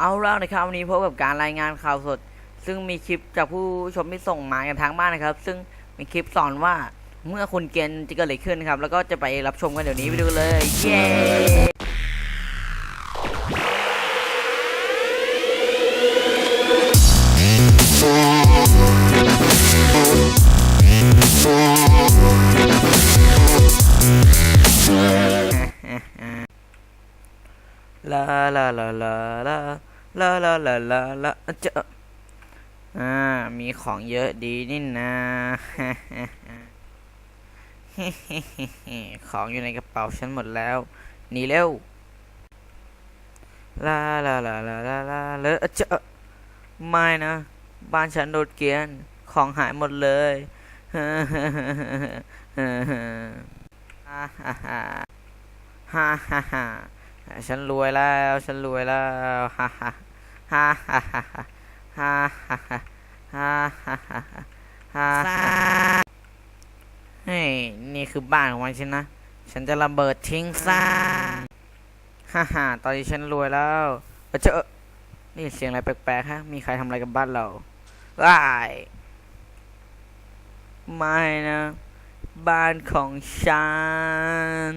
เอาล่ะนะครับวันนี้พบกับการรายงานข่าวสด ซึ่งมีคลิปจากผู้ชมที่ส่งมากันทางบ้านนะครับ ซึ่งมีคลิปสอนว่าเมื่อคุณเกณฑ์จะเกิดอะไรขึ้นครับ แล้วก็จะไปรับชมกันเดี๋ยวนี้ไปดูเลย เย้ ลาลาลาลาลาลาลาลาลาลาเจออ่า มีของเยอะดีนี่นะของอยู่ในกระเป๋าฉันหมดแล้วหนีเร็วลาลาลาลาลาลาเลอะเจอไม่นะ บ้านฉันโดดเกียน ของหายหมดเลยฮ่าฮ่าฮ่าฮ่าฮ่าฮ่าฮ่า ฉันรวยแล้ว ฉันรวยแล้วฮ่าฮ่าฮ่าฮ่าฮ่าฮ่าฮ่าฮ่าฮ่าฮ่าฮ่าฮ่าฮ่าเฮ้ยนี่คือบ้านของมันฉันนะ ฉันจะระเบิดทิ้งซะฮ่าฮ่าตอนนี้ฉันรวยแล้วเจอนี่เสียงอะไรแปลกๆฮะ มีใครทำอะไรกับบ้านเราว้ายไม่นะ บ้านของฉัน